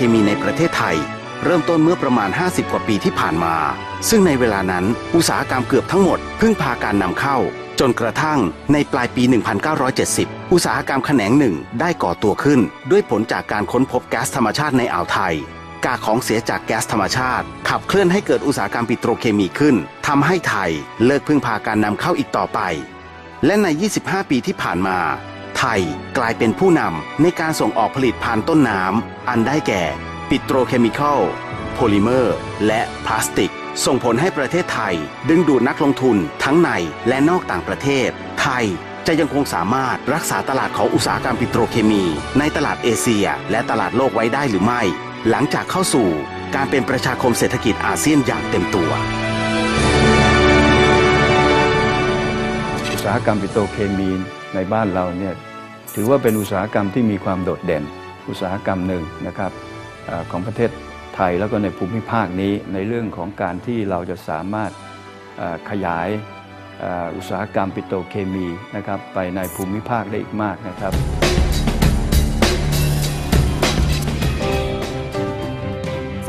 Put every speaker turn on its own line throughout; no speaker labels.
เคมีในประเทศไทย เริ่มต้นเมื่อประมาณ 50 กว่าปีที่ผ่านมา ซึ่งในเวลานั้นอุตสาหกรรมเกือบทั้งหมดพึ่งพาการนำเข้า จนกระทั่งในปลายปี 1970 อุตสาหกรรมแขนงหนึ่งได้ก่อตัวขึ้น ด้วยผลจากการค้นพบแก๊สธรรมชาติในอ่าวไทยกากของเสียจากแก๊สธรรมชาติ ขับเคลื่อนให้เกิดอุตสาหกรรมปิโตรเคมีขึ้นทำให้ไทยเลิกพึ่งพาการนำเข้าอีกต่อไป และใน 25 ปีที่ผ่านมา ไทยกลายเป็นผู้นำในการส่งออกผลิตภัณฑ์ต้นน้ำอันได้แก่ ปิโตรเคมีคอลโพลิเมอร์ และพลาสติก ส่งผลให้ประเทศไทย ดึงดูดนักลงทุนทั้งในและนอกต่างประเทศ ไทยจะยังคงสามารถรักษาตลาดของอุตสาหกรรมปิโตรเคมี ในตลาดเอเชีย และตลาดโลกไว้ได้หรือไม่ หลังจากเข้าสู่การเป็นประชาคมเศรษฐกิจอาเซียนอย่างเต็มตัว
ตสาหกรรมปิโตรเคมีในบ้านเราเนี่ยถือว่าเป็นอุตสาหกรรมที่มีความโดดเด่น อุตสาหกรรมหนึ่งนะครับอของประเทศไทยแล้วก็ในภูมิภาคนี้ในเรื่องของการที่เราจะสามารถขยายอุตสาหกรรมปิโตรเคมีนะครับไปในภูมิภาคได้อีกมากนะครับ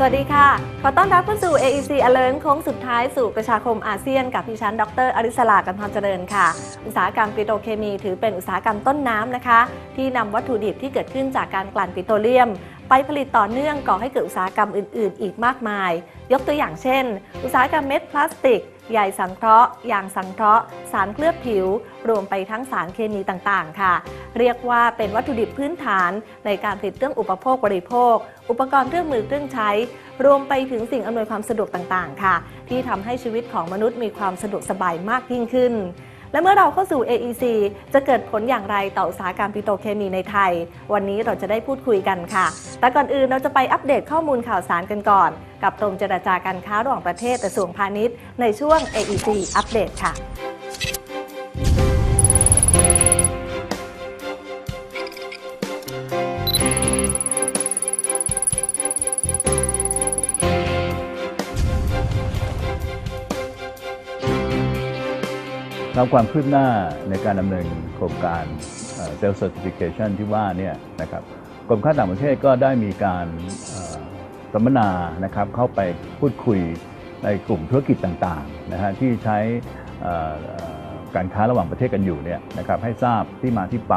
วัสดีค่ะ ขอต้อนรับเข้าสู่ AEC Alert โค้งสุดท้ายสู่ประชาคมอาเซียนกับพิชัน ดร อริสลากันทรเจริญค่ะ อุตสาหกรรมปิโตรเคมีถือเป็นอุตสาหกรรมต้นน้ำนะคะ ที่นำวัตถุดิบที่เกิดขึ้นจากการกลั่นปิโตรเลียม ไปผลิตต่อเนื่องก่อให้เกิดอุตสาหกรรมอื่น ๆ อีกมากมาย ยกตัวอย่างเช่น อุตสาหกรรมเม็ดพลาสติกใยสังเคราะห์ยางสังเคราะห์ สารเคลือบผิว รวมไปทั้งสารเคมีต่างๆ ค่ะ เรียกว่าเป็นวัตถุดิบพื้นฐานในการผลิตเครื่องอุปโภคบริโภค อุปกรณ์เครื่องมือเครื่องใช้ รวมไปถึงสิ่งอำนวยความสะดวกต่างๆ ค่ะ ที่ทำให้ชีวิตของมนุษย์มีความสะดวกสบายมากยิ่งขึ้น และเมื่อเราเข้าสู่ AEC จะเกิดผลอย่างไรต่ออุตสาหกรรมปิโตรเคมีในไทย วันนี้เราจะได้พูดคุยกันค่ะ แต่ก่อนอื่นเราจะไปอัปเดตข้อมูลข่าวสารกันก่อน กับกรมเจรจาการค้าระหว่างประเทศกระทรวงพาณิชย์ในช่วง AEC อัปเดตค่ะ
ครับความคืบหน้าในการดำเนินโครงการเซลล์ certification ที่ว่าเนี่ยนะครับกรมค้าต่างประเทศก็ได้มีการสัมมนานะครับเข้าไปพูดคุยในกลุ่มธุรกิจต่างๆนะฮะที่ใช้การค้าระหว่างประเทศกันอยู่เนี่ยนะครับให้ทราบที่มาที่ไป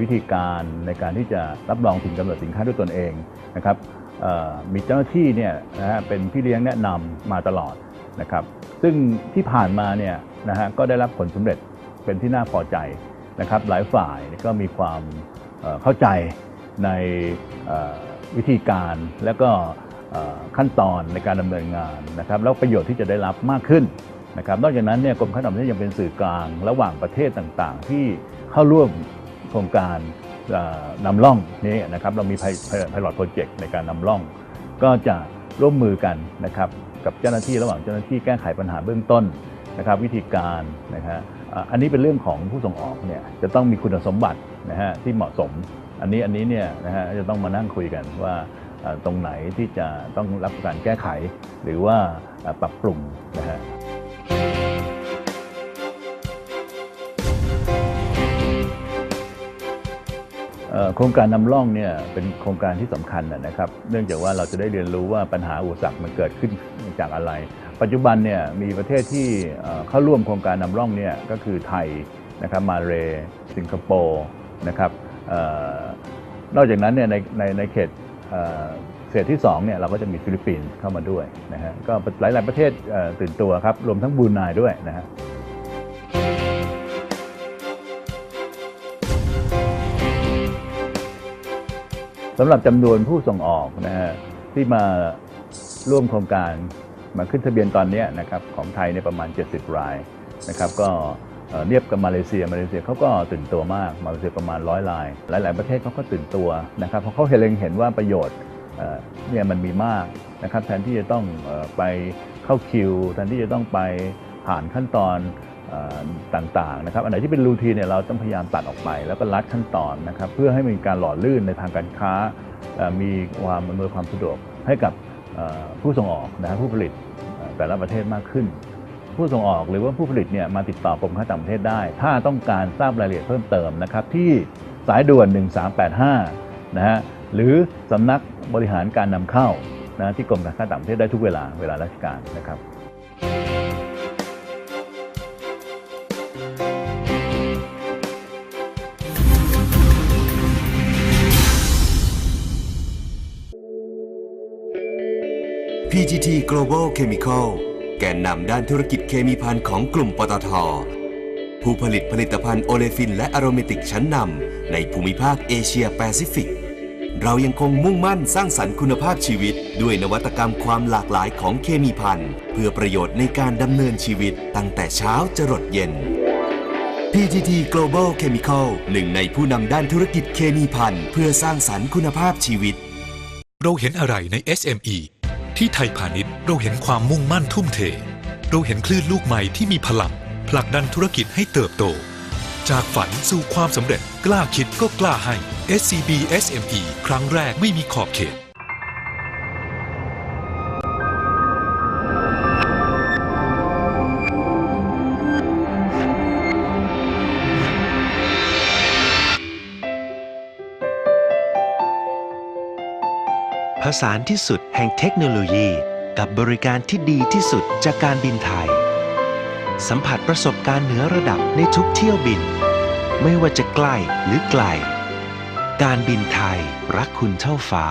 วิธีการในการที่จะรับรองถึงกำเนิดสินค้าด้วยตนเองนะครับมีเจ้าหน้าที่เนี่ยนะฮะเป็นพี่เลี้ยงแนะนำมาตลอดนะครับซึ่งที่ผ่านมาเนี่ย นะฮะก็ได้รับผลสำเร็จเป็นที่น่าพอใจนะครับ หลายฝ่ายก็มีความเข้าใจในวิธีการและก็ขั้นตอนในการดำเนินงานนะครับแล้วประโยชน์ที่จะได้รับมากขึ้นนะครับนอกจากนั้นเนี่ยกรมค้าต่างประเทศยังเป็นสื่อกลางระหว่างประเทศต่างๆ ที่เข้าร่วมโครงการนำร่องนี้นะครับเรามีไพลอตโปรเจกต์ในการนำร่อง ก็จะร่วมมือกันนะครับกับเจ้าหน้าที่ระหว่างเจ้าหน้าที่แก้ไขปัญหาเบื้องต้น นะครับวิธีการนะฮะอันนี้เป็นเรื่องของผู้ส่งออกเนี่ยจะต้องมีคุณสมบัตินะฮะที่เหมาะสม อันนี้อันนี้เนี่ยนะฮะจะต้องมานั่งคุยกันว่าตรงไหนที่จะต้องรับการแก้ไข หรือว่าปรับปรุงนะฮะโครงการนำร่องเนี่ยเป็นโครงการที่สำคัญนะครับ เนื่องจากว่าเราจะได้เรียนรู้ว่าปัญหาอุปสรรคมันเกิดขึ้นจากอะไร ปัจจุบันเนี่ยมีประเทศที่เข้าร่วมโครงการนำร่องเนี่ยก็คือไทยนะครับมาเลสิงคโปร์นะครับออนอกจากนั้นเนี่ยในในในเขตเอ่อเขตที่2เนี่ยเราก็จะมีฟิลิปปินส์เข้ามาด้วยนะฮะก็หลาย ๆ ประเทศตื่นตัวครับ รวมทั้งบรูไนด้วยนะฮะสำหรับจำนวนผู้ส่งออกนะฮะที่มาร่วมโครงการ มาขึ้นทะเบียนตอนนี้นะครับของไทยเนี่ยประมาณ 70 รายนะครับก็เทียบกับมาเลเซียมาเลเซียเขาก็ตื่นตัวมากมาเลเซียประมาณร้อยราย หลาย ๆ ประเทศเขาก็ตื่นตัวนะครับเพราะเขาเห็นเล็งเห็นว่าประโยชน์เนี่ยมันมีมากนะครับแทนที่จะต้องไปเข้าคิว แทนที่จะต้องไปผ่านขั้นตอนต่างๆนะครับอันไหนที่เป็นรูทีเนี่ยเราต้องพยายามตัดออกไป แล้วก็ลัดขั้นตอนนะครับเพื่อให้มีการหล่อลื่นในทางการค้ามีความอำนวยความสะดวกให้กับ ผู้ส่งออกนะครับผู้ผลิตแต่ละประเทศมากขึ้น ผู้ส่งออกหรือว่าผู้ผลิตเนี่ยมาติดต่อกรมค้าต่างประเทศได้ ถ้าต้องการทราบรายละเอียดเพิ่มเติมนะครับที่สายด่วน 1385นะฮะหรือสำนักบริหารการนำเข้านะที่กรมการค้าต่างประเทศได้ทุกเวลาเวลาราชการนะครับ
PTT Global Chemical แกนนำด้านธุรกิจเคมีภัณฑ์ของกลุ่มปตท ผู้ผลิตผลิตภัณฑ์โอเลฟินและอโรเมติกชั้นนำในภูมิภาคเอเชียแปซิฟิก เรายังคงมุ่งมั่นสร้างสรรค์คุณภาพชีวิต ด้วยนวัตกรรมความหลากหลายของเคมีภัณฑ์ เพื่อประโยชน์ในการดำเนินชีวิตตั้งแต่เช้าจรดเย็น PTT Global Chemical หนึ่งในผู้นำด้านธุรกิจเคมีภัณฑ์เพื่อสร้างสรรค์คุณภาพชีวิต
เราเห็นอะไรใน SME ที่ไทยพาณิชย์เราเห็นความมุ่งมั่นทุ่มเท เราเห็นคลื่นลูกใหม่ที่มีพลังผลักดันธุรกิจให้เติบโต จากฝันสู่ความสำเร็จกล้าคิดก็กล้าให้ SCB SME ครั้งแรกไม่มีขอบเขต
สารที่สุดแห่งเทคโนโลยี กับบริการที่ดีที่สุดจากการบินไทย สัมผัสประสบการณ์เหนือระดับในทุกเที่ยวบิน ไม่ว่าจะใกล้หรือไกล การบินไทยรักคุณเท่าฟ้า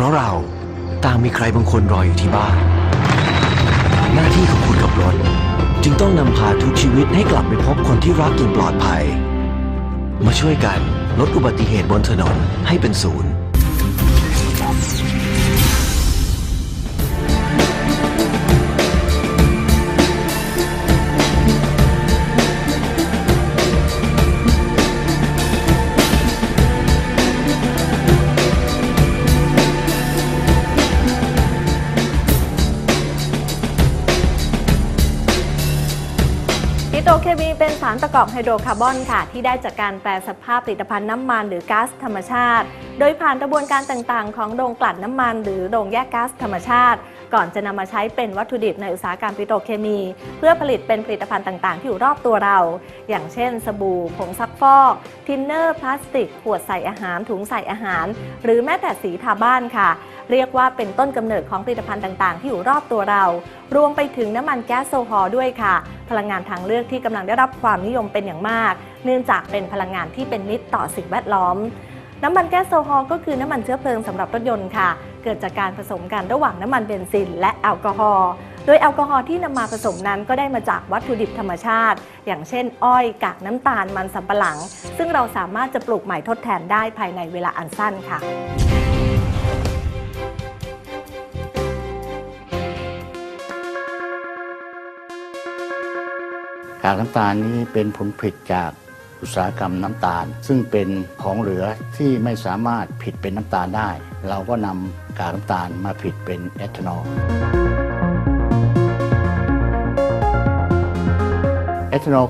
ราะเราต่างมีใครบางคนรออยู่ที่บ้าน หน้าที่ของคุณกับรถ จึงต้องนำพาทุกชีวิตให้กลับไปพบคนที่รักอย่างปลอดภัย มาช่วยกันลดอุบัติเหตุบนถนนให้เป็นศูนย์
ตะกอบไฮโดรคาร์บอนค่ะ ที่ได้จากการแปลสภาพผลิตภัณฑ์น้ำมันหรือก๊าซธรรมชาติ โดยผ่านกระบวนการต่างๆ ของโรงกลั่นน้ำมัน หรือโรงแยกก๊าซธรรมชาติ ก่อนจะนำมาใช้เป็นวัตถุดิบในอุตสาหกรรมปิโตรเคมี เพื่อผลิตเป็นผลิตภัณฑ์ต่างๆ ที่อยู่รอบตัวเรา อย่างเช่น สบู่ ผงซักฟอก ทินเนอร์ พลาสติก ขวดใส่อาหาร ถุงใส่อาหาร หรือแม้แต่สีทาบ้านค่ะ เรียกว่าเป็นต้นกำเนิดของผลิตภัณฑ์ต่างๆ ที่อยู่รอบตัวเรา รวมไปถึงน้ำมันแก๊สโซฮอล์ด้วยค่ะ พลังงานทางเลือกที่กำลังได้รับความนิยมเป็นอย่างมาก เนื่องจากเป็นพลังงานที่เป็นมิตรต่อสิ่งแวดล้อม น้ำมันแก๊สโซฮอลก็คือน้ำมันเชื้อเพลิงสำหรับรถยนต์ค่ะ เกิดจากการผสมกันระหว่างน้ำมันเบนซินและแอลกอฮอล์ โดยแอลกอฮอล์ที่นำมาผสมนั้นก็ได้มาจากวัตถุดิบธรรมชาติ อย่างเช่น อ้อยกากน้ำตาลมันสำปะหลัง ซึ่งเราสามารถจะปลูกใหม่ทดแทนได้ภายในเวลาอันสั้นค่ะ
กากน้ำตาลนี้เป็นผลผลิตจาก อุตสาหกรรมน้ำตาล ซึ่งเป็นของเหลือที่ไม่สามารถผิดเป็นน้ำตาลได้ เราก็นำกากน้ำตาลมาผิดเป็นเอทานอลเอทานอล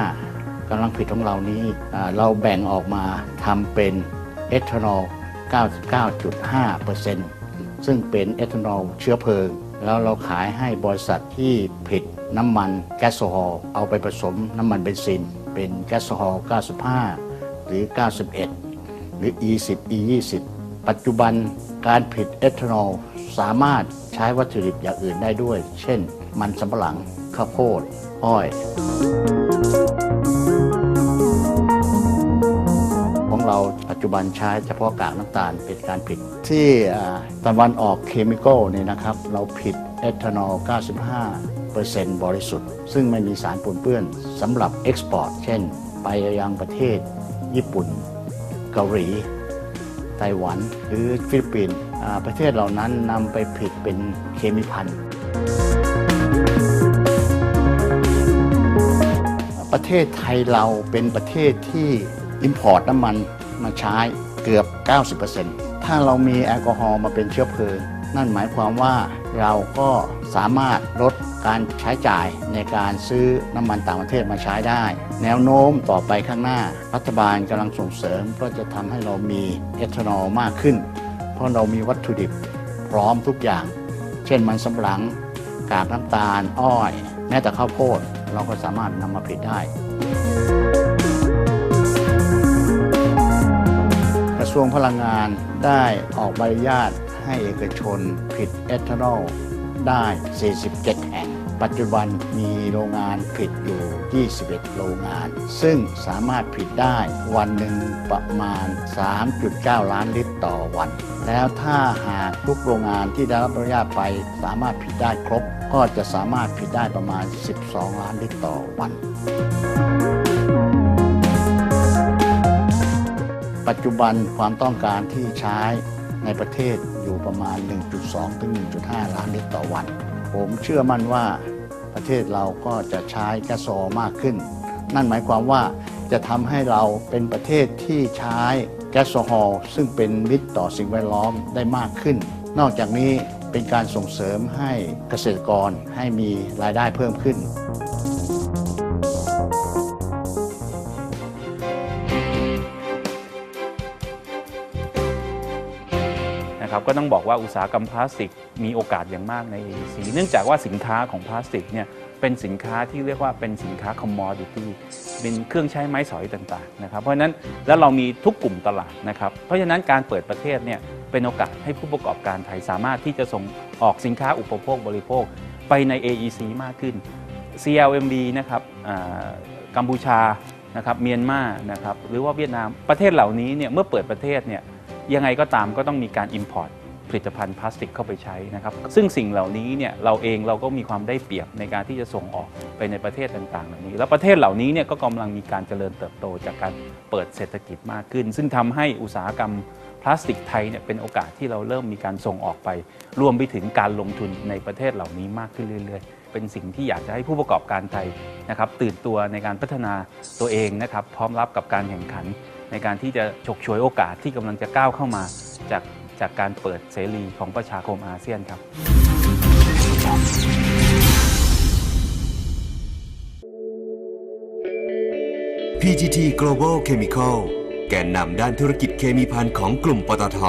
95กำลังผิดของเรานี้เราแบ่งออกมาทำเป็นเอทานอล 99.5%ซึ่งเป็นเอทานอลเชื้อเพลิง แล้วเราขายให้บริษัทที่ผลิตน้ำมันแก๊สโซฮอลเอาไปผสมน้ำมันเบนซิน เป็นแก๊สโซฮอล์95 หรือ 91 หรือ E10 E20 ปัจจุบันการผลิตเอทานอลสามารถใช้วัตถุดิบอย่างอื่นได้ด้วย เช่น มันสำปะหลัง ข้าวโพด อ้อย ของเรา จจุบันใช้เฉพาะกากน้ำตาลเป็นการผลิตที่อ่าตะวันออกเคมีคอลเนี่ยนะครับ เราผลิตเอทานอล 95%บริสุทธิ์ ซึ่งไม่มีสารปนเปื้อนสำหรับเอ็กซ์พอร์ต เช่น ไปยังประเทศ ญี่ปุ่น เกาหลี ไต้หวัน หรือฟิลิปปินส์ประเทศเหล่านั้นนำไปผลิตเป็นเคมีพันธุ์ประเทศไทยเราเป็นประเทศที่อิมพอร์ตน้ำมัน มาใช้เกือบ 90%ถ้าเรามีแอลกอฮอล์มาเป็นเชื้อเพลิง นั่นหมายความว่าเราก็สามารถลดการใช้จ่ายในการซื้อน้ำมันต่างประเทศมาใช้ได้ แนวโน้มต่อไปข้างหน้า รัฐบาลกำลังส่งเสริมก็จะทำให้เรามีเอทานอลมากขึ้น เพราะเรามีวัตถุดิบพร้อมทุกอย่าง เช่นมันสำปะหลังกากน้ำตาล อ้อย แม้แต่ข้าวโพด เราก็สามารถนำมาผลิตได้ วงพลังงานได้ออกใบอนุญาตให้เอกชนผลิตเอทานอลได้ 47 แห่ง ปัจจุบันมีโรงงานผลิตอยู่ 21 โรงงาน ซึ่งสามารถผลิตได้วันหนึ่งประมาณ 3.9 ล้านลิตรต่อวัน แล้วถ้าหากทุกโรงงานที่ได้รับอนุญาตไปสามารถผลิตได้ครบ ก็จะสามารถผลิตได้ประมาณ 12 ล้านลิตรต่อวัน ปัจจุบันความต้องการที่ใช้ในประเทศอยู่ประมาณ 1.2 ถึง 1.5 ล้านลิตรต่อวัน ผมเชื่อมั่นว่าประเทศเราก็จะใช้แก๊สโซอมากขึ้น นั่นหมายความว่าจะทำให้เราเป็นประเทศที่ใช้แก๊สโซฮอล์ซึ่งเป็นมิตรต่อสิ่งแวดล้อมได้มากขึ้น นอกจากนี้เป็นการส่งเสริมให้เกษตรกรให้มีรายได้เพิ่มขึ้น
ก็ต้องบอกว่าอุตสาหกรรมพลาสติก มีโอกาสอย่างมากใน AEC เนื่องจากว่าสินค้าของพลาสติกเนี่ยเป็นสินค้าที่เรียกว่าเป็นสินค้า commodity เป็นเครื่องใช้ไม้สอยต่างๆนะครับเพราะฉะนั้นแล้วเรามีทุกกลุ่มตลาดนะครับเพราะฉะนั้นการเปิดประเทศเนี่ยเป็นโอกาสให้ผู้ประกอบการไทยสามารถที่จะส่งออกสินค้าอุปโภคบริโภคไปใน AEC มากขึ้น CLMV นะครับอ่ากัมพูชานะครับเมียนมานะครับหรือว่าเวียดนามประเทศเหล่านี้เนี่ยเมื่อเปิดประเทศเนี่ยยังไงก็ตามก็ต้องมีการ Import ผลิตภัณฑ์พลาสติกเข้าไปใช้นะครับ ซึ่งสิ่งเหล่านี้เนี่ยเราเองเราก็มีความได้เปรียบในการที่จะส่งออกไปในประเทศต่างๆ เหล่านี้ แล้วประเทศเหล่านี้เนี่ยก็กำลังมีการเจริญเติบโตจากการเปิดเศรษฐกิจมากขึ้น ซึ่งทำให้อุตสาหกรรมพลาสติกไทยเนี่ยเป็นโอกาสที่เราเริ่มมีการส่งออกไป รวมไปถึงการลงทุนในประเทศเหล่านี้มากขึ้นเรื่อย ๆ เป็นสิ่งที่อยากจะให้ผู้ประกอบการไทยนะครับตื่นตัวในการพัฒนาตัวเองนะครับพร้อมรับกับการแข่งขัน ในการที่จะฉกฉวยโอกาสที่กำลังจะก้าวเข้ามาจาก จากการเปิดเสรีของประชาคมอาเซียนครับ
PGT Global Chemical แกนนำด้านธุรกิจเคมีภัณฑ์ของกลุ่มปตท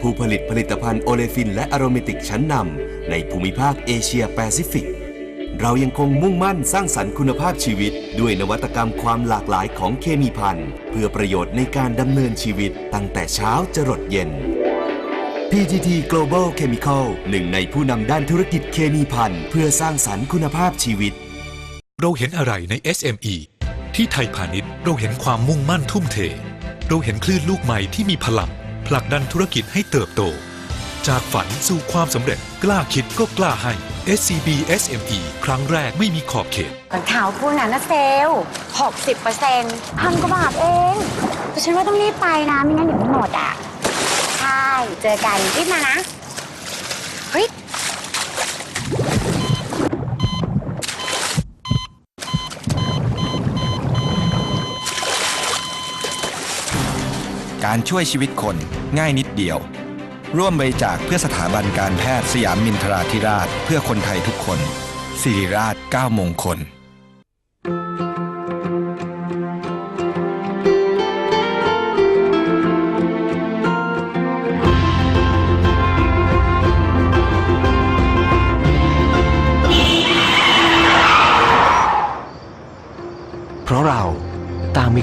ผู้ผลิตผลิตภัณฑ์โอเลฟินและอโรเมติกชั้นนำในภูมิภาคเอเชียแปซิฟิก เรายังคงมุ่งมั่นสร้างสรรค์คุณภาพชีวิต ด้วยนวัตกรรมความหลากหลายของเคมีภัณฑ์ เพื่อประโยชน์ในการดำเนินชีวิตตั้งแต่เช้าจรดเย็น PGT Global Chemical หนึ่งในผู้นำด้านธุรกิจเคมีภัณฑ์เพื่อสร้างสรรค์คุณภาพชีวิต
เราเห็นอะไรใน SME ที่ไทยพาณิชย์เราเห็นความมุ่งมั่นทุ่มเท เราเห็นคลื่นลูกใหม่ที่มีพลังผลักดันธุรกิจให้เติบโต จากฝันสู่ความสำเร็จกล้าคิดก็กล้าให้ SCB SME ครั้งแรกไม่มีขอบเขต
รองเท้าคู่นั้นนะเซลล์60เปอร์เซ็นต์พันกว่าบาทเองแต่ฉันว่าต้องรีบไปนะไม่งั้นเดี๋ยวมันหมดอะใช่ เจอกันรีบมานะ เฮ้ย
การช่วยชีวิตคนง่ายนิดเดียว ร่วมบริจาคเพื่อสถาบันการแพทย์สยามมินทราธิราช เพื่อคนไทยทุกคน สิริราช9มงคล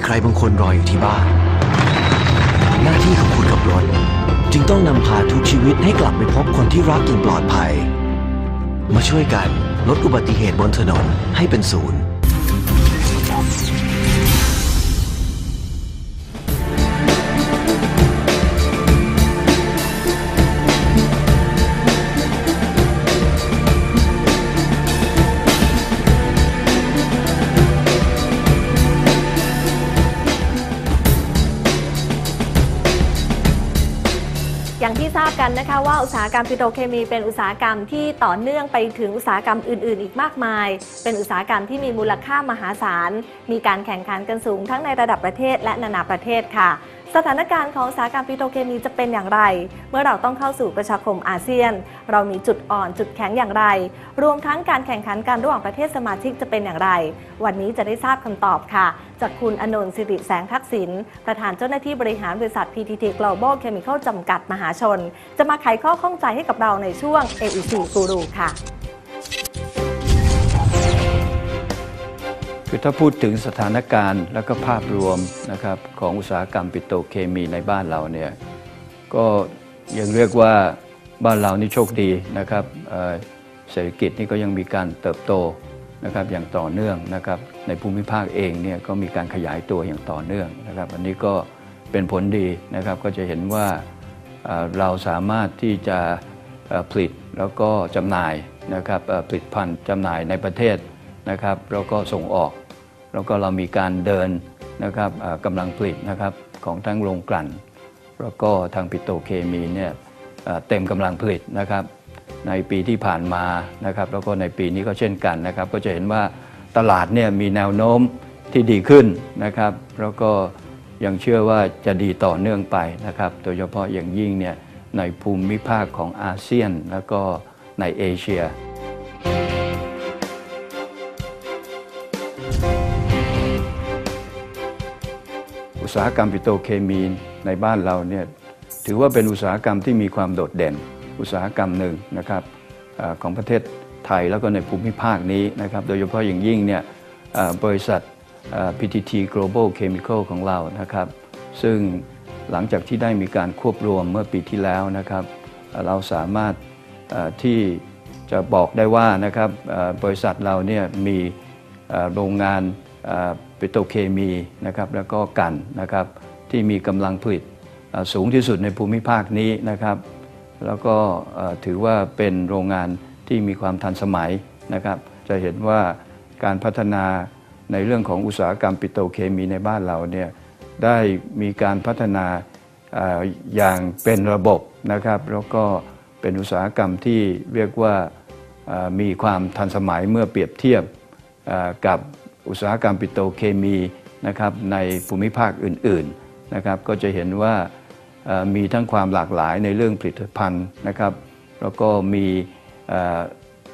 ใครบางคนรออยู่ที่บ้าน หน้าที่ของคุณกับรถ จึงต้องนำพาทุกชีวิตให้กลับไปพบคนที่รักอย่างปลอดภัย มาช่วยกันลดอุบัติเหตุบนถนนให้เป็นศูนย์
กันนะคะว่าอุตสาหกรรมปิโตรเคมีเป็นอุตสาหกรรมที่ต่อเนื่องไปถึงอุตสาหกรรมอื่น ๆ อีกมากมาย เป็นอุตสาหกรรมที่มีมูลค่ามหาศาล มีการแข่งขันกันสูงทั้งในระดับประเทศและนานาประเทศค่ะ สถานการณ์ของอุตสาหกรรมปิโตรเคมีจะเป็นอย่างไร เมื่อเราต้องเข้าสู่ประชาคมอาเซียน เรามีจุดอ่อนจุดแข็งอย่างไร รวมทั้งการแข่งขันกันระหว่างประเทศสมาชิกจะเป็นอย่างไร วันนี้จะได้ทราบคำตอบค่ะ จากคุณอนนท์สิริแสงทักษิณประธานเจ้าหน้าที่บริหารบริษัท PTT Global Chemical จำกัดมหาชน จะมาไขข้อข้องใจให้กับเราในช่วง AEC Guru ค่ะ
คือถ้าพูดถึงสถานการณ์และก็ภาพรวมนะครับของอุตสาหกรรมปิโตรเคมีในบ้านเราเนี่ยก็ยังเรียกว่าบ้านเรานี่โชคดีนะครับเศรษฐกิจนี่ก็ยังมีการเติบโตนะครับอย่างต่อเนื่องนะครับในภูมิภาคเองเนี่ยก็มีการขยายตัวอย่างต่อเนื่องนะครับ อันนี้ก็เป็นผลดีนะครับก็จะเห็นว่าเราสามารถที่จะผลิตแล้วก็จำหน่ายนะครับผลิตภัณฑ์จำหน่ายในประเทศนะครับแล้วก็ส่งออก แล้วก็เรามีการเดินนะครับกำลังผลิตนะครับของทั้งโรงกลั่น แล้วก็ทางปิโตเคมีเนี่ยเอ่อเต็มกำลังผลิตนะครับ ในปีที่ผ่านมานะครับ แล้วก็ในปีนี้ก็เช่นกันนะครับ ก็จะเห็นว่าตลาดเนี่ยมีแนวโน้มที่ดีขึ้นนะครับ แล้วก็ยังเชื่อว่าจะดีต่อเนื่องไปนะครับ โดยเฉพาะอย่างยิ่งเนี่ยในภูมิภาคของอาเซียนแล้วก็ในเอเชีย ตสาหกรรมปิโตเคมีในบ้านเราเนี่ยถือว่าเป็นอุตสาหกรรมที่มีความโดดเด่น อุตสาหกรรมหนึ่งนะครับอของประเทศไทยแล้วก็ในภูมิภาคนี้นะครับโดยเฉพาะอย่างยิ่งเนี่ยบริษัท PTT Global Chemical ของเรานะครับ ซึ่งหลังจากที่ได้มีการควบรวมเมื่อปีที่แล้วนะครับ เราสามารถที่จะบอกได้ว่านะครับบริษัทเราเนี่ยมีโรงงาน ปิโตเคมีนะครับแล้วก็กันนะครับที่มีกำลังผลิตสูงที่สุดในภูมิภาคนี้นะครับ แล้วก็ถือว่าเป็นโรงงานที่มีความทันสมัยนะครับ จะเห็นว่าการพัฒนาในเรื่องของอุตสาหกรรมปิโตเคมีในบ้านเราเนี่ยได้มีการพัฒนาอย่างเป็นระบบนะครับ แล้วก็เป็นอุตสาหกรรมที่เรียกว่ามีความทันสมัยเมื่อเปรียบเทียบกับ อุตสาหกรรมปิโตรเคมีนะครับในภูมิภาคอื่นๆนะครับก็จะเห็นว่ามีทั้งความหลากหลายในเรื่องผลิตภัณฑ์นะครับแล้วก็มี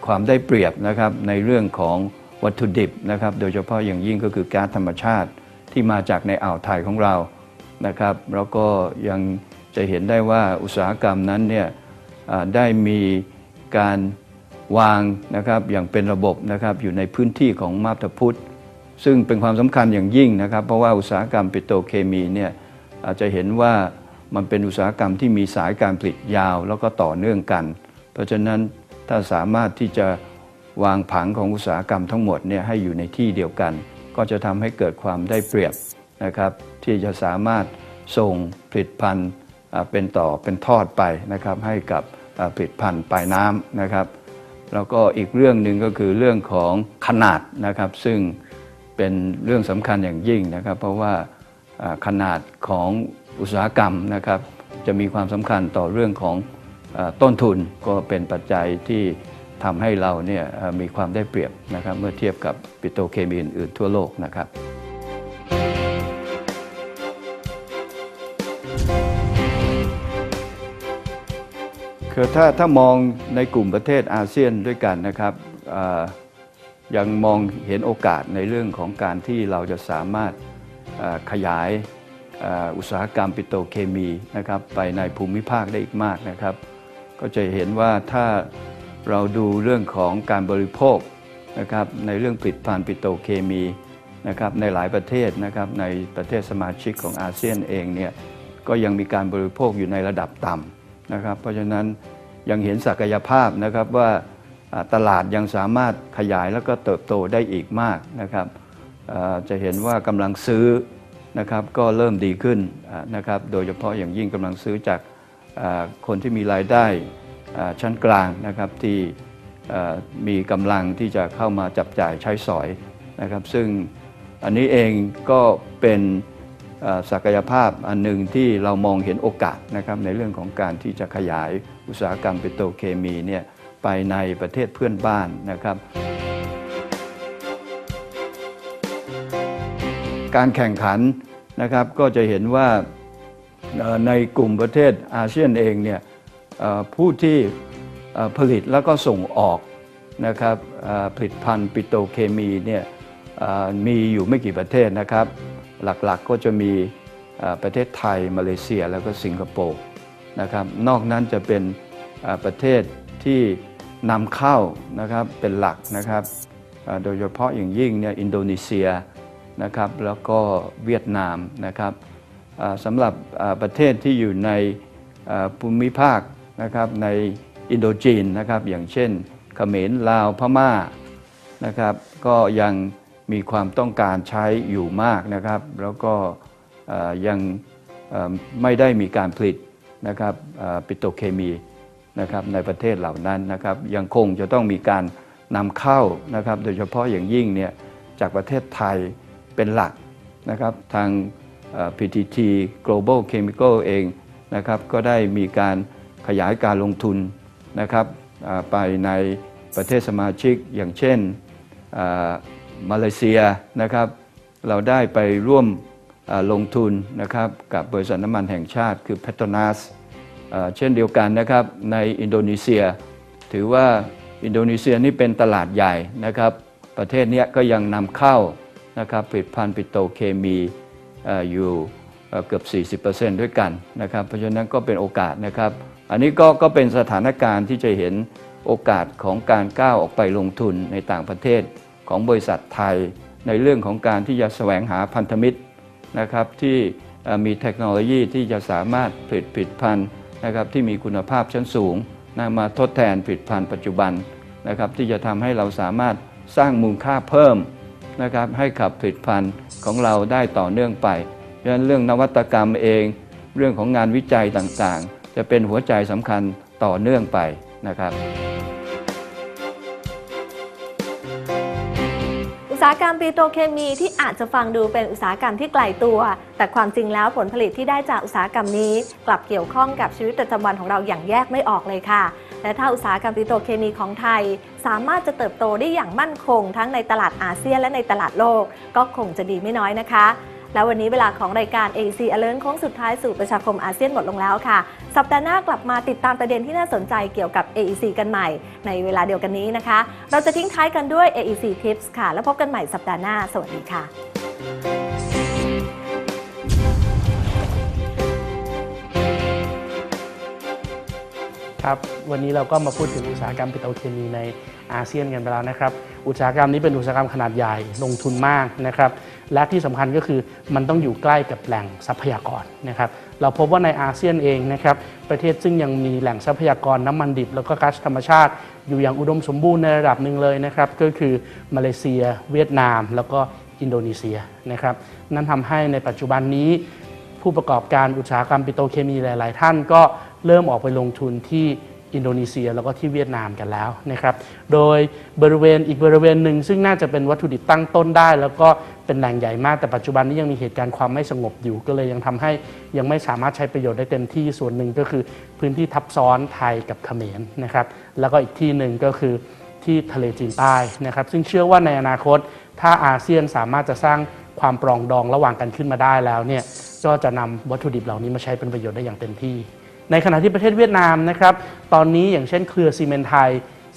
ความได้เปรียบนะครับในเรื่องของวัตถุดิบนะครับโดยเฉพาะอย่างยิ่งก็คือก๊าซธรรมชาติที่มาจากในอ่าวไทยของเรานะครับแล้วก็ยังจะเห็นได้ว่าอุตสาหกรรมนั้นเนี่ยได้มีการวางนะครับอย่างเป็นระบบนะครับอยู่ในพื้นที่ของมาบตาพุทธ ซึ่งเป็นความสำคัญอย่างยิ่งนะครับ เพราะว่าอุตสาหกรรมปิโตรเคมีเนี่ยอาจจะเห็นว่ามันเป็นอุตสาหกรรมที่มีสายการผลิตยาวแล้วก็ต่อเนื่องกัน เพราะฉะนั้นถ้าสามารถที่จะวางผังของอุตสาหกรรมทั้งหมดเนี่ยให้อยู่ในที่เดียวกัน ก็จะทำให้เกิดความได้เปรียบนะครับที่จะสามารถส่งผลิตภัณฑ์เป็นต่อเป็นทอดไปนะครับให้กับผลิตภัณฑ์ปลายน้ำนะครับ แล้วก็อีกเรื่องหนึ่งก็คือเรื่องของขนาดนะครับ ซึ่ง เป็นเรื่องสำคัญอย่างยิ่งนะครับ เพราะว่าขนาดของอุตสาหกรรมนะครับ จะมีความสำคัญต่อเรื่องของต้นทุนก็เป็นปัจจัยที่ทำให้เราเนี่ยมีความได้เปรียบนะครับ เมื่อเทียบกับปิโตรเคมีอื่นๆทั่วโลกนะครับคือถ้าถ้ามองในกลุ่มประเทศอาเซียนด้วยกันนะครับ ยังมองเห็นโอกาสในเรื่องของการที่เราจะสามารถขยายอุตสาหกรรมปิโตรเคมีนะครับไปในภูมิภาคได้อีกมากนะครับ ก็จะเห็นว่าถ้าเราดูเรื่องของการบริโภคนะครับในเรื่องผลิตภัณฑ์ปิโตรเคมีนะครับในหลายประเทศนะครับในประเทศสมาชิกของอาเซียนเองเนี่ยก็ยังมีการบริโภคอยู่ในระดับต่ำนะครับ เพราะฉะนั้นยังเห็นศักยภาพนะครับว่า ตลาดยังสามารถขยายแล้วก็เติบโตได้อีกมากนะครับจะเห็นว่ากำลังซื้อนะครับก็เริ่มดีขึ้นนะครับโดยเฉพาะอย่างยิ่งกำลังซื้อจากคนที่มีรายได้ชั้นกลางนะครับที่มีกำลังที่จะเข้ามาจับจ่ายใช้สอยนะครับ ซึ่งอันนี้เองก็เป็นศักยภาพอันหนึ่งที่เรามองเห็นโอกาสนะครับในเรื่องของการที่จะขยายอุตสาหกรรมปิโตรเคมีเนี่ย ไปในประเทศเพื่อนบ้านนะครับ การแข่งขันนะครับก็จะเห็นว่าในกลุ่มประเทศอาเซียนเองเนี่ยผู้ที่ผลิตแล้วก็ส่งออกนะครับผลิตภัณฑ์ปิโตเคมีเนี่ยมีอยู่ไม่กี่ประเทศนะครับ หลักๆก็จะมีประเทศไทย มาเลเซียแล้วก็สิงคโปร์นะครับนอกนั้นจะเป็นประเทศที่ นำเข้านะครับเป็นหลักนะครับโดยเฉพาะอย่างยิ่งเนี่ยอินโดนีเซียนะครับแล้วก็เวียดนามนะครับสำหรับประเทศที่อยู่ในภูมิภาคนะครับในอินโดจีนนะครับอย่างเช่นเขมรลาวพม่านะครับก็ยังมีความต้องการใช้อยู่มากนะครับ แล้วก็ยังไม่ได้มีการผลิตนะครับปิโตรเคมี นะครับในประเทศเหล่านั้นนะครับยังคงจะต้องมีการนำเข้านะครับโดยเฉพาะอย่างยิ่งเนี่ยจากประเทศไทยเป็นหลักนะครับทาง PTT Global Chemical เองนะครับก็ได้มีการขยายการลงทุนนะครับไปในประเทศสมาชิกอย่างเช่นมาเลเซียนะครับเราได้ไปร่วมลงทุนนะครับกับบริษัทน้ำมันแห่งชาติคือ Petronas เช่นเดียวกันนะครับในอินโดนีเซีย ถือว่าอินโดนีเซียนี่เป็นตลาดใหญ่นะครับ ประเทศนี้ก็ยังนำเข้านะครับผลิตภัณฑ์ปิโตเคมีเอ่อยู่เอ่อเกือบ 40%ด้วยกันนะครับ เพราะฉะนั้นก็เป็นโอกาสนะครับ อันนี้ก็ก็เป็นสถานการณ์ที่จะเห็นโอกาสของการก้าวออกไปลงทุนในต่างประเทศของบริษัทไทย ในเรื่องของการที่จะแสวงหาพันธมิตรนะครับที่มีเทคโนโลยีที่จะสามารถผลิตผลิตภัณฑ์ นะครับที่มีคุณภาพชั้นสูงนะมาทดแทนผลิตภัณฑ์ปัจจุบันนะครับที่จะทำให้เราสามารถสร้างมูลค่าเพิ่มนะครับให้กับผลิตภัณฑ์ของเราได้ต่อเนื่องไปเพราะฉะนั้นเรื่องนวัตกรรมเอง เรื่องของงานวิจัยต่างๆ จะเป็นหัวใจสำคัญต่อเนื่องไปนะครับา
หกรรมปิโตรเคมีที่อาจจะฟังดูเป็นอุตสาหกรรมที่ไกลตัว แต่ความจริงแล้วผลผลิตที่ได้จากอุตสาหกรรมนี้ กลับเกี่ยวข้องกับชีวิตประจำวันของเราอย่างแยกไม่ออกเลยค่ะ และถ้าอุตสาหกรรมปิโตรเคมีของไทย สามารถจะเติบโตได้อย่างมั่นคง ทั้งในตลาดอาเซียนและในตลาดโลก ก็คงจะดีไม่น้อยนะคะ แล้ววันนี้เวลาของรายการ AC Alert โค้งสุดท้ายสู่ประชาคมอาเซียนหมดลงแล้วค่ะ สัปดาห์หน้ากลับมาติดตามประเด็นที่น่าสนใจเกี่ยวกับ AEC กันใหม่ ในเวลาเดียวกันนี้นะคะ เราจะทิ้งท้ายกันด้วย AEC Tips ค่ะ แล้วพบกันใหม่สัปดาห์หน้า สวัสดีค่ะ
ครับวันนี้เราก็มาพูดถึงอุตสาหกรรมปิโตรเคมีในอาเซียนกันไปแล้วนะครับ อุตสาหกรรมนี้เป็นอุตสาหกรรมขนาดใหญ่ลงทุนมากนะครับ และที่สำคัญก็คือมันต้องอยู่ใกล้กับแหล่งทรัพยากรนะครับ เราพบว่าในอาเซียนเองนะครับประเทศซึ่งยังมีแหล่งทรัพยากรน้ำมันดิบ แล้วก็ก๊าซธรรมชาติ อยู่อย่างอุดมสมบูรณ์ในระดับหนึ่งเลยนะครับก็คือมาเลเซีย เวียดนาม แล้วก็อินโดนีเซียนะครับนั่นทำให้ในปัจจุบันนี้ผู้ประกอบการอุตสาหกรรมปิโตรเคมีหลาย ๆ ท่านก็เริ่มออกไปลงทุนที่อินโดนีเซียแล้วก็ที่เวียดนามกันแล้วนะครับ โดยบริเวณอีกบริเวณหนึ่งซึ่งน่าจะเป็นวัตถุดิบตั้งต้นได้ แล้วก็ เป็นแหล่งใหญ่มากแต่ปัจจุบันนี้ยังมีเหตุการณ์ความไม่สงบอยู่ ก็เลยยังทำให้ยังไม่สามารถใช้ประโยชน์ได้เต็มที่ส่วนหนึ่งก็คือพื้นที่ทับซ้อนไทยกับเขมรนะครับแล้วก็อีกที่หนึ่งก็คือที่ทะเลจีนใต้นะครับ ซึ่งเชื่อว่าในอนาคต ถ้าอาเซียนสามารถจะสร้างความปรองดองระหว่างกันขึ้นมาได้แล้วเนี่ยก็จะนำวัตถุดิบเหล่านี้มาใช้เป็นประโยชน์ได้อย่างเต็มที่ ในขณะที่ประเทศเวียดนามนะครับตอนนี้อย่างเช่นเครือซีเมนไทย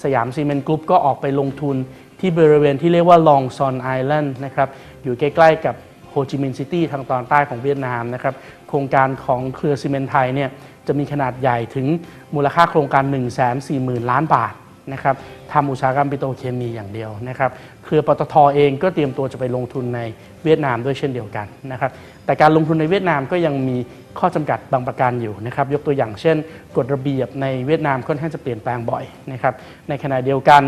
สยามซีเมนต์กรุ๊ปก็ออกไปลงทุน ที่บริเวณที่เรียกว่าลองซอนไอแลนด์นะครับอยู่ใกล้ๆกับโฮจิมินห์ซิตี้ทางตอนใต้ของเวียดนามนะครับโครงการของเครือซีเมนต์ไทยเนี่ยจะมีขนาดใหญ่ถึงมูลค่าโครงการ 1 4 0 0 0 0 ล้านบาทนะครับทำอุตสาหกรรมปิโตรเคมีอย่างเดียวนะครับเครือปตทเองก็เตรียมตัวจะไปลงทุนในเวียดนามด้วยเช่นเดียวกันนะครับแต่การลงทุนในเวียดนามก็ยังมี ข้อจำกัดบางประการอยู่นะครับยกตัวอย่างเช่น กฎระเบียบในเวียดนามค่อนข้างจะเปลี่ยนแปลงบ่อยนะครับในขณะเดียวกัน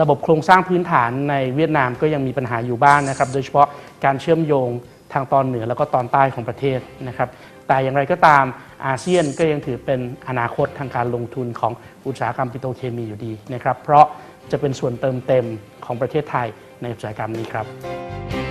ระบบโครงสร้างพื้นฐานในเวียดนามก็ยังมีปัญหาอยู่บ้างนะครับ โดยเฉพาะการเชื่อมโยงทางตอนเหนือแล้วก็ตอนใต้ของประเทศนะครับแต่อย่างไรก็ตามอาเซียนก็ยังถือเป็นอนาคตทางการลงทุนของอุตสาหกรรมปิโตรเคมีอยู่ดีนะครับเพราะจะเป็นส่วนเติมเต็มของประเทศไทยในอุตสาหกรรมนี้ครับ